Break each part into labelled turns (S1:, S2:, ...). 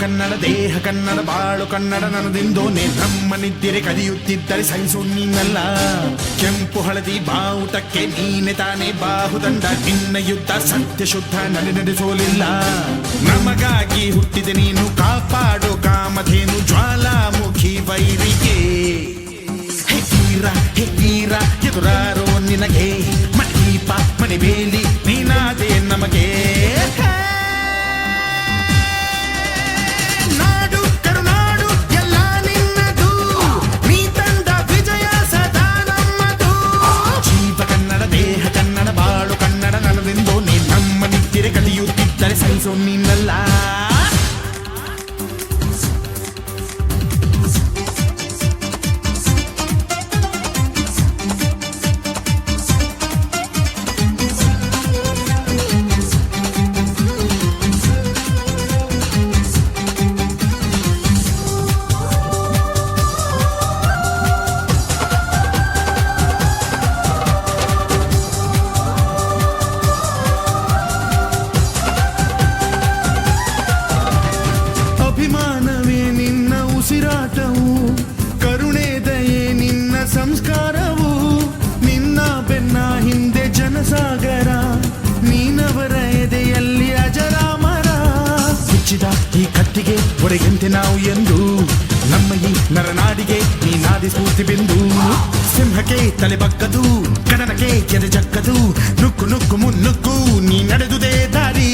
S1: ಕನ್ನಡ, ದೇಹ ಕನ್ನಡ, ಬಾಳು ಕನ್ನಡ, ನನದಿಂದು ನಮ್ಮ ನಿದ್ದಿರೆ ಕದಿಯುತ್ತಿದ್ದರೆ ಸಹಿಸು ನೀನಲ್ಲ ಕೆಂಪು ಹಳದಿ ಬಾವುಟಕ್ಕೆ ನೀನೆ ತಾನೇ ಬಾಹುದಂಡ. ನಿನ್ನ ಯುದ್ಧ ಸತ್ಯ ಶುದ್ಧ ನಡೆ ನಡೆಸೋಲಿಲ್ಲ. ನಮಗಾಗಿ ಹುಟ್ಟಿದೆ ನೀನು ಕಾಪಾಡು ಕಾಮಧೇನು ಜ್ವಾಲಾಮುಖಿ ವೈರಿಗೆ. ಹೇ ವೀರ ಹೇ ವೀರ, ಎದುರಾರೋ ನಿನಗೆ. ಮಣಿ ಬೇಲಿ, ನೀನಾದೆ ನಮಗೆ. ನೀನಲ್ಲ ಉಸಿರಾಟವು ಕರುಣೆ ದಯೆ ನಿನ್ನ ಸಂಸ್ಕಾರವು, ನಿನ್ನ ಬೆನ್ನ ಹಿಂದೆ ಜನಸಾಗರ, ನೀನವರ ಎದೆಯಲ್ಲಿ ಅಜರಾಮರ. ಹೆಚ್ಚಿದ ಈ ಕತ್ತಿಗೆ ಒಡೆಯಂತೆ ನಾವು ಎಂದು, ನಮ್ಮ ಈ ನರನಾಡಿಗೆ ನೀನಾದಿ ಸ್ಫೂರ್ತಿ ಬಿಂದು. ಸಿಂಹಕ್ಕೆ ತಲೆ ಬಕ್ಕದು ಕಡನಕ್ಕೆ ಕೆರೆ ಜಕ್ಕದು ನುಕ್ಕು ನುಕ್ಕು ಮುನ್ನುಕ್ಕು, ನೀ ನಡೆದುದೇ ದಾರಿ.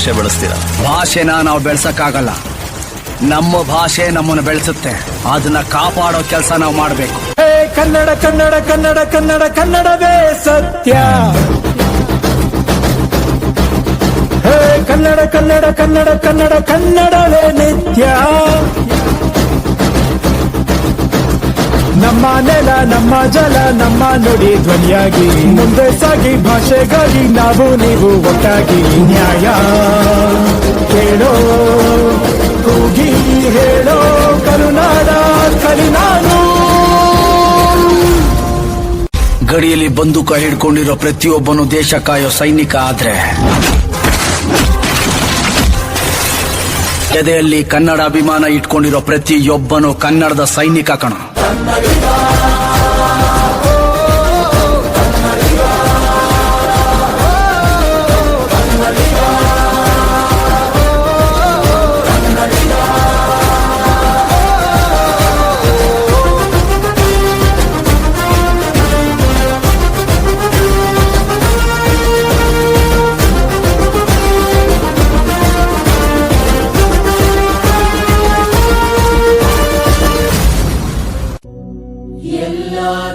S2: ಭಾಷೆ ಬೆಳೆಸ್ತೀರ? ಭಾಷೆನ ನಾವು ಬೆಳ್ಸಕ್ಕಾಗಲ್ಲ. ನಮ್ಮ ಭಾಷೆ ನಮ್ಮನ್ನು ಬೆಳೆಸುತ್ತೆ. ಅದನ್ನ ಕಾಪಾಡೋ ಕೆಲಸ ನಾವು ಮಾಡಬೇಕು.
S3: ಹೇ ಕನ್ನಡ ಕನ್ನಡ ಕನ್ನಡ ಕನ್ನಡ ಕನ್ನಡವೇ ಸತ್ಯ. ಹೇ ಕನ್ನಡ ಕನ್ನಡ ಕನ್ನಡ ಕನ್ನಡ ಕನ್ನಡವೇ ನಿತ್ಯ. ನಮ್ಮ ನೆಲ, ನಮ್ಮ ಜಲ, ನಮ್ಮ ನುಡಿ ಧ್ವನಿಯಾಗಿ. ಮುಂದೆ ಸಾಗಿ ಭಾಷೆಗಾಗಿ ನಾವು ನೀವು ಒಟ್ಟಾಗಿ. ನ್ಯಾಯ ಕೇಳೋ ಕೂಗಿ ಹೇಳೋ, ಕರುನಾಡ ಕಲಿನಾಡು
S2: ಗಡಿಯಲ್ಲಿ ಬಂದೂಕ ಹಿಡ್ಕೊಂಡಿರೋ ಪ್ರತಿಯೊಬ್ಬನು ದೇಶ ಕಾಯೋ ಸೈನಿಕ ಆದ್ರೆ ಎದೆಯಲ್ಲಿ ಕನ್ನಡ ಅಭಿಮಾನ ಇಟ್ಕೊಂಡಿರೋ ಪ್ರತಿಯೊಬ್ಬನು ಕನ್ನಡದ ಸೈನಿಕ ಕಣ.